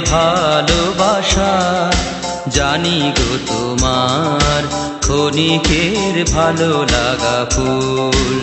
ভালোবাসা। জানি গো তোমার ক্ষণিকের ভালো লাগা ফুল।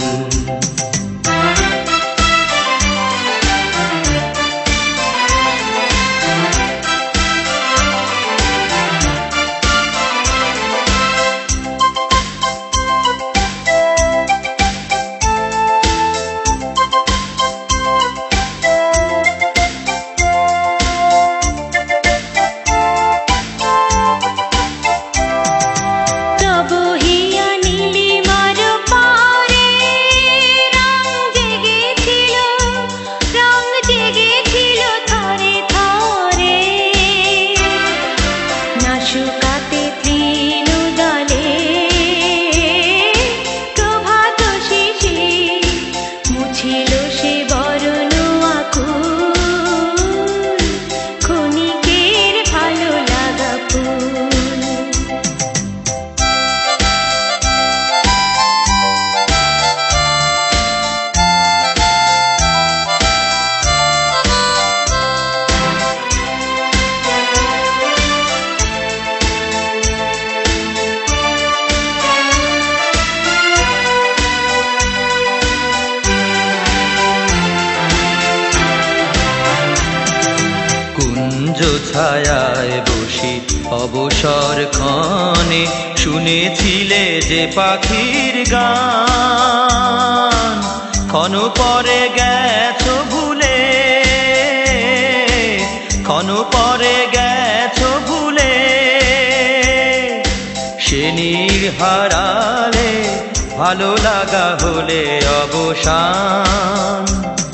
ছায়ায় বসি অবসর ক্ষণে শুনেছিলে যে পাখির গান। ক্ষণ পরে গেছো ভুলে, ক্ষণ পরে গেছো ভুলে। সে হারালে ভালো লাগা হলে অবসান।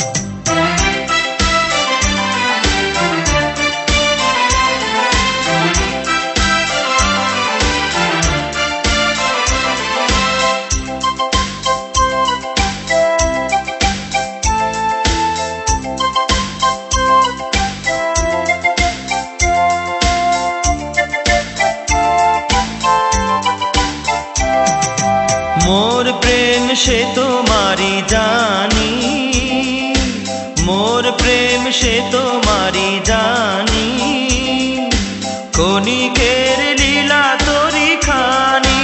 সে তোমারি জানি। মোর প্রেম সে তোমারি জানি। ক্ষণিকের লীলা তরি খানি।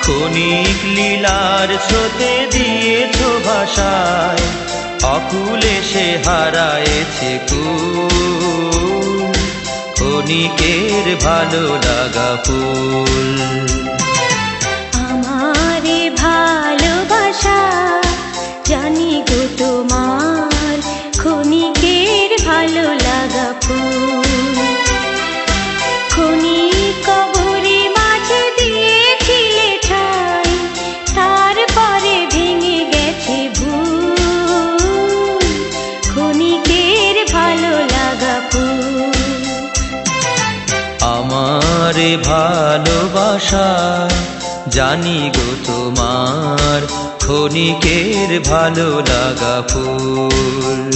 ক্ষণিক লীলার স্রোতে দিয়েছ ভাষায়, অকুলে সে হারায়েছে কুল। ক্ষণিকের ভালো লাগা ফুল। ভালোবাসা। জানি তোমার ক্ষণিকের ভালো লাগা ফুল। ক্ষণিক কবরে মাঝে দিয়েছিলে ঠাই, তারপরে ভেঙে গেছে ভুল। ক্ষণিকের ভালো লাগা ফুল। আমারে ভালোবাসা জানি গো তোমার ক্ষণিকের ভালো লাগা ফুল।